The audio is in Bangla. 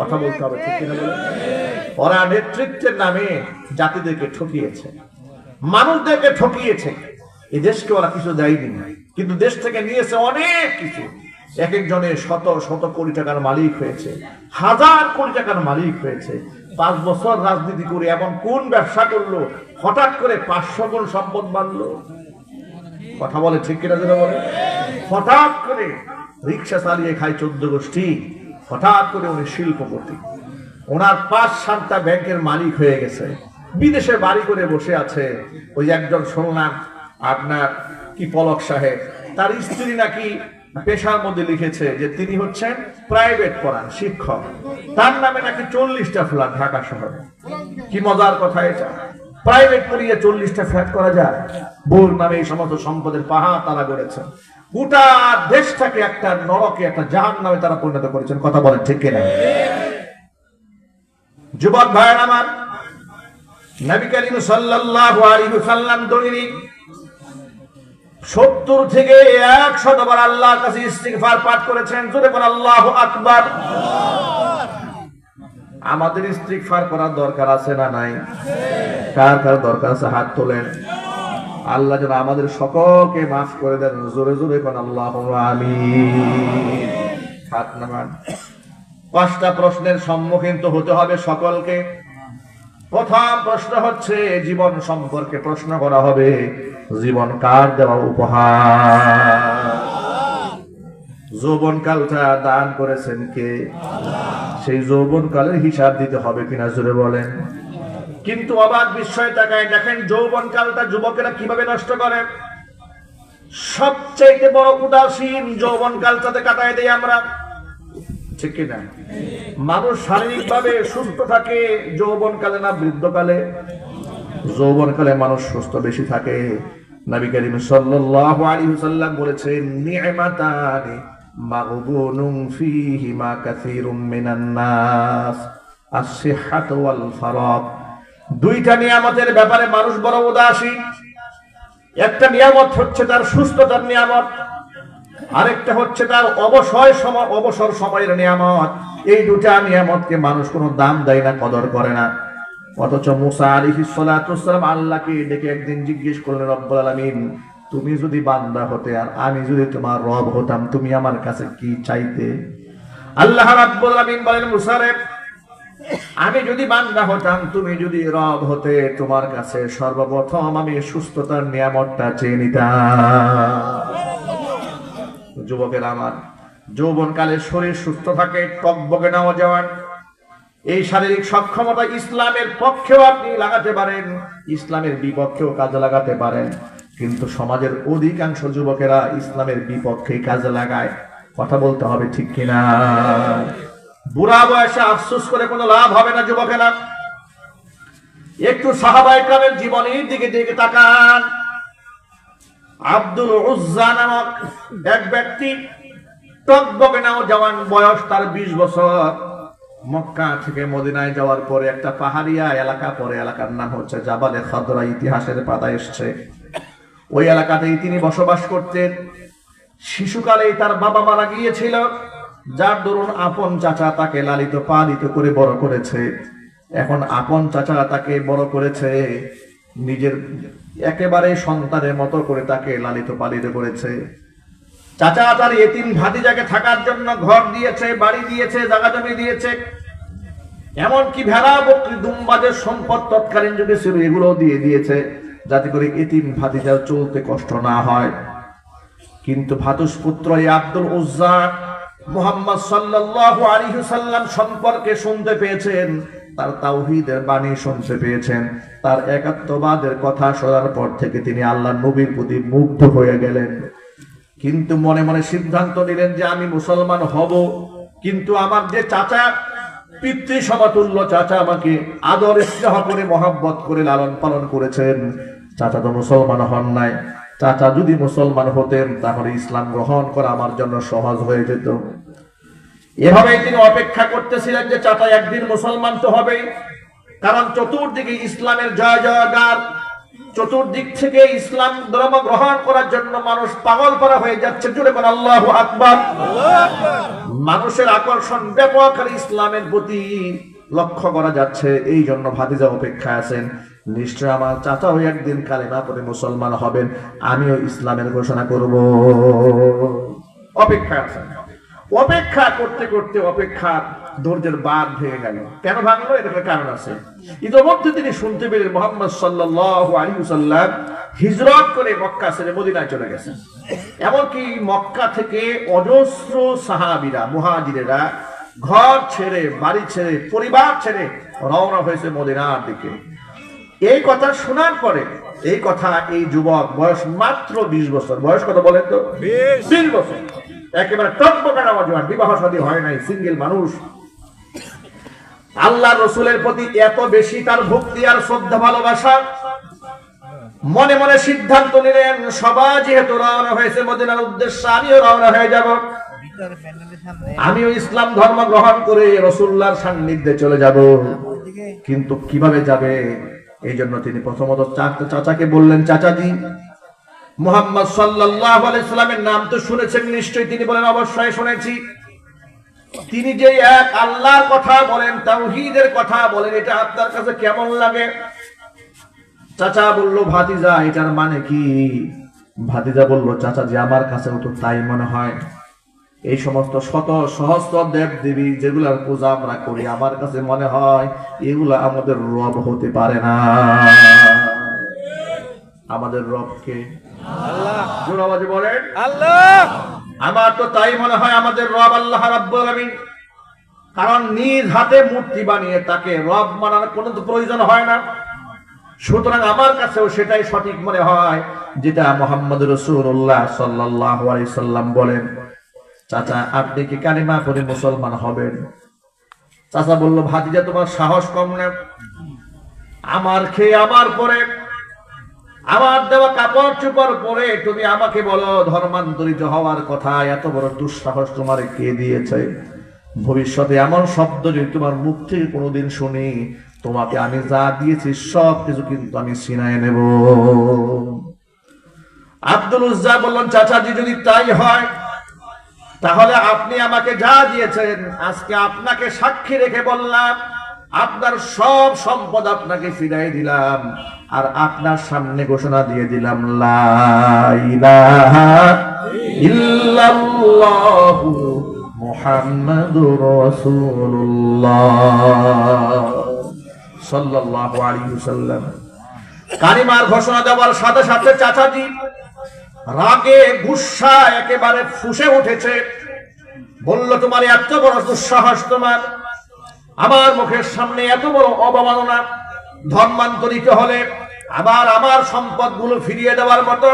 কথা বলতে হবে, ঠিক কিনা বলেন? ওরা নেতৃত্বের নামে জাতিদেরকে ঠকিয়েছে, মানুষদেরকে ঠকিয়েছে। এই দেশকে ওরা কিছু দেয়নি, কিন্তু দেশ থেকে নিয়েছে অনেক কিছু। এক একজনের শত শত কোটি টাকার মালিক হয়েছে, হাজার কোটি টাকার মালিক হয়েছে। পাঁচ বছর রাজনীতি করে এমন কোন ব্যবসা করল? হঠাৎ করে পাঁচশো গুণ সম্পদ বাড়লো। কথা বলে ঠিক কিনা যেন বলে? হঠাৎ করে রিক্সা চালিয়ে খায় চোদ্দ গোষ্ঠী। হঠাৎ করে উনি শিল্পপতি। ওনার পাঁচ সাতটা ব্যাংকের মালিক হয়ে গেছে। বিদেশে বাড়ি করে বসে আছে ওই একজন শুনলাম, আপনার কি পলক সাহেব? তার স্ত্রী নাকি পেশার মধ্যে লিখেছে যে তিনি হচ্ছেন প্রাইভেট পড়ান শিক্ষক। তার নামে নাকি চল্লিশটা ফ্ল্যাট ঢাকা শহরে। কি মজার কথা এটা? প্রাইভেট পড়িয়ে চল্লিশটা ফ্ল্যাট করা যায়? বোর নামে এই সমস্ত সম্পদের পাহাড় তারা গড়েছেন গোটা দেশটাকে একটা নরকে, একটা জাহান নামে তারা পরিণত করেছেন। কথা বলেন ঠিক কিনা? যুবক ভাইয়ের আমার, নবী করিম সাল্লাল্লাহু থেকে বার আল্লাহর কাছে পাঠ করেছেন। জোরে বল আল্লাহু আকবার। আমাদের করার দরকার আছে না নাই? কার কার দরকার আছে? হাত তোলেন। আল্লাহ যেন আমাদের সকলকে মাফ করে দেন। জোরে জোরে কোন, আল্লাহ নামান পাঁচটা প্রশ্নের সম্মুখীন তো হতে হবে সকলকে। প্রথম প্রশ্ন হচ্ছে, জীবন সম্পর্কে প্রশ্ন করা হবে। জীবন কার দেওয়া উপহার? কালটা দান করেছেন কে? সেই যৌবন কালের হিসাব দিতে হবে কিনা, জোরে বলেন। কিন্তু অবাক বিস্ময় তাকায়। দেখেন যৌবন কালটা যুবকেরা কীভাবে নষ্ট করে। সবচেয়ে বড় উদাসীন যৌবন কালটাতে কাটায় দেয় আমরা। ঠিক কিনা মানুষ শারীরিক ভাবে সুস্থ থাকে যৌবন কালে না বৃদ্ধকালে। যৌবন কালে মানুষ সুস্থ বেশি থাকে। নবী করিম সাল্লাল্লাহু আলাইহি ওয়াসাল্লাম বলেছেন, নি'মাতানি মাগবুনুম ফীহিমা কাসীরুম মিনান নাস, আস-সিহহাতু ওয়াল ফারাগ দুইটা নিয়ামতের ব্যাপারে মানুষ বড় উদাসীন একটা নিয়ামত হচ্ছে তার সুস্থতার নিয়ামত, আরেকটা হচ্ছে তার অবসর সময়, অবসর সময়ের নিয়ামত। এই দুটা নিয়ামতকে মানুষ কোনো দাম দেয় না, কদর করে না। অথচ মুসা আলিহি সালাম আল্লাহকে ডেকে একদিন জিজ্ঞেস করলেন, রব্বুল আলামিন, তুমি যদি বান্দা হতে আর আমি যদি তোমার রব হতাম, তুমি আমার কাছে কি চাইতে? আল্লাহ রাব্বুল আলামিন বলেন, মুসা রে আমি যদি বান্দা হতাম, তুমি যদি রব হতে, তোমার কাছে সর্বপ্রথম আমি সুস্থতার নিয়ামতটা চেয়ে নিতাম। যুবকের আমার যৌবন কালে শরীর সুস্থ থাকে, টকবকে নেওয়া যাওয়ার। এই শারীরিক সক্ষমতা ইসলামের পক্ষেও আপনি লাগাতে পারেন, ইসলামের বিপক্ষেও কাজে লাগাতে পারেন। কিন্তু সমাজের অধিকাংশ যুবকেরা ইসলামের বিপক্ষে কাজে লাগায়। কথা বলতে হবে ঠিক কিনা? বুড়া বয়সে আফসোস করে কোনো লাভ হবে না যুবকেরা। একটু সাহাবাই কামের জীবনের দিকে দিকে তাকান। আব্দুল উজ্জা নামক এক ব্যক্তি টকবকে নাও জওয়ান বয়স তার বিশ বছর। মক্কা থেকে মদিনায় যাওয়ার পরে একটা পাহাড়িয়া এলাকা, পরে এলাকার নাম হচ্ছে জাবালে খদরা, ইতিহাসের পাতা এসছে। ওই এলাকাতেই তিনি বসবাস করতেন। শিশুকালেই তার বাবা মারা গিয়েছিল। যার দরুন আপন চাচা তাকে লালিত পালিত করে বড় করেছে। এখন আপন চাচা তাকে বড় করেছে, নিজের একেবারে সন্তানের মতো করে তাকে লালিত পালিত করেছে। চাচা তার এতিম ভাতিজাকে থাকার জন্য ঘর দিয়েছে, বাড়ি দিয়েছে, জায়গা জমি দিয়েছে। এমনকি ভেড়া, বকরি, দুম্বাজের সম্পদ তৎকালীন যুগে ছিল এগুলো দিয়ে দিয়েছে, যাতে করে এতিম ভাতিজার চলতে কষ্ট না হয়। কিন্তু ভাতুষপুত্র এই আব্দুল উজ্জা মুহাম্মদ সাল্লাল্লাহু আলাইহি সাল্লাম সম্পর্কে শুনতে পেয়েছেন, তার তাওহীদের বাণী শুনতে পেয়েছেন, তার একাত্মবাদের কথা শোনার পর থেকে তিনি আল্লাহ নবীর প্রতি মুগ্ধ হয়ে গেলেন। কিন্তু মনে মনে সিদ্ধান্ত নিলেন যে আমি মুসলমান হব, কিন্তু আমার যে চাচা পিতৃ সমতুল্য চাচা আমাকে আদর স্নেহ করে, মহাব্বত করে লালন পালন করেছেন। চাচা তো মুসলমান হন নাই। চাচা, যদি মুসলমান হতেন, তাহলে ইসলাম গ্রহণ করা আমার জন্য সহজ হয়ে যেত। এভাবে তিনি অপেক্ষা করতেছিলেন যে, চাচা, একদিন মুসলমান তো হবেই। কারণ চতুর্দিকে ইসলামের জয় জয়গার চতুর্দিক থেকে ইসলাম ধর্ম গ্রহণ করার জন্য মানুষ পাগল করা হয়ে যাচ্ছে। জুড়ে কোন আল্লাহ আকবর। মানুষের আকর্ষণ ব্যাপক ইসলামের প্রতি লক্ষ্য করা যাচ্ছে। এই জন্য ভাতিজা অপেক্ষায় আছেন। নিশ্চয় আমার চাচাও একদিন কালেমা পরে মুসলমান হবেন, আমিও ইসলামের ঘোষণা করব। অপেক্ষা আছেন অপেক্ষা করতে করতে অপেক্ষা ধৈর্যের বাদ ভেঙে গেল। কেন ভাঙলো? একটা কারণ আছে। ইতিমধ্যে তিনি শুনতে পেলেন মোহাম্মদ সাল্লাহ আলী হিজরত করে মক্কা ছেড়ে মদিনায় চলে গেছেন। এমনকি মক্কা থেকে অজস্র সাহাবিরা, মুহাজিরেরা ঘর ছেড়ে, বাড়ি ছেড়ে, পরিবার ছেড়ে রওনা হয়েছে মদিনার দিকে। এই কথা শোনার পরে এই কথা এই যুবক বয়স মাত্র বিশ বছর। বয়স কত বলেন তো? বিশ। বছর। একেবারে টকবকার বিবাহ সাদী হয় নাই সিঙ্গেল মানুষ। আল্লাহ রসুলের প্রতি এত বেশি তার ভক্তি আর শ্রদ্ধা ভালোবাসা। মনে মনে সিদ্ধান্ত নিলেন সবাই যেহেতু রওনা হয়েছে মদিনার উদ্দেশ্যে আমিও রওনা হয়ে যাব। আমিও ইসলাম ধর্ম গ্রহণ করে রসুল্লাহর সান্নিধ্যে চলে যাব। কিন্তু কীভাবে যাবে? এই জন্য তিনি প্রথমত চাচাকে বললেন, চাচাজি, মোহাম্মদ সাল্লাহ আলাইসাল্লামের নাম তো শুনেছেন নিশ্চয়ই, তিনি বলেন, অবশ্যই শুনেছি। তিনি যে এক আল্লাহর কথা বলেন, তাওহীদের কথা বলেন, এটা আপনার কাছে কেমন লাগে? চাচা বলল, ভাতিজা, এটার মানে কি? ভাতিজা বলল, চাচা, যে আমার কাছেও তো তাই মনে হয়। এই সমস্ত শত সহস্র দেব দেবী যেগুলার পূজা আমরা করি আমার কাছে মনে হয় এগুলা আমাদের রব হতে পারে না। আমাদের রবকে আওয়াজে বলেন। আল্লাহ। আমার তো তাই মনে হয় আমাদের রব আল্লাহ রাব্বুল আলামিন। কারণ নিজ হাতে মূর্তি বানিয়ে তাকে রব মানার কোনো তো প্রয়োজন হয় না। সুতরাং আমার কাছেও সেটাই সঠিক মনে হয় যেটা মোহাম্মদ রসুল্লাহ সাল্লাহ সাল্লাম বলেন। চাচা, আপনি কি কালিমা পরে মুসলমান হবেন? চাচা বলল, ভাতিজা, তোমার সাহস কম না। আমার খেয়ে আমার পরে, আমার দেওয়া কাপড় চোপড় পরে তুমি আমাকে বলো, ধর্মান্তরিত হওয়ার কথা, এত বড় দুঃসাহস তোমার কে দিয়েছে? ভবিষ্যতে এমন শব্দ যদি তোমার মুখ থেকে কোনোদিন শুনি, তোমাকে আমি যা দিয়েছি, সব কিছু কিন্তু আমি সিনায় নেব। আব্দুল উজ্জা বললেন, চাচাজি, যদি তাই হয় তাহলে আপনি আমাকে যা দিয়েছেন, আজকে আপনাকে সাক্ষী রেখে বললাম, আপনার সব সম্পদ আপনাকে ফিরাই দিলাম, আর আপনার সামনে ঘোষণা দিয়ে দিলাম মুহাম্মাদুর রাসূলুল্লাহ ঘোষণা দেওয়ার সাথে সাথে চাচাজি রাগে গুসা একেবারে ফুসে উঠেছে। বলল, তোমার এত বড় দুঃসাহস তোমার। আমার মুখের সামনে এত বড় অবমাননা। ধর্মান্তরিত হলে আবার আমার সম্পদগুলো ফিরিয়ে দেওয়ার মতো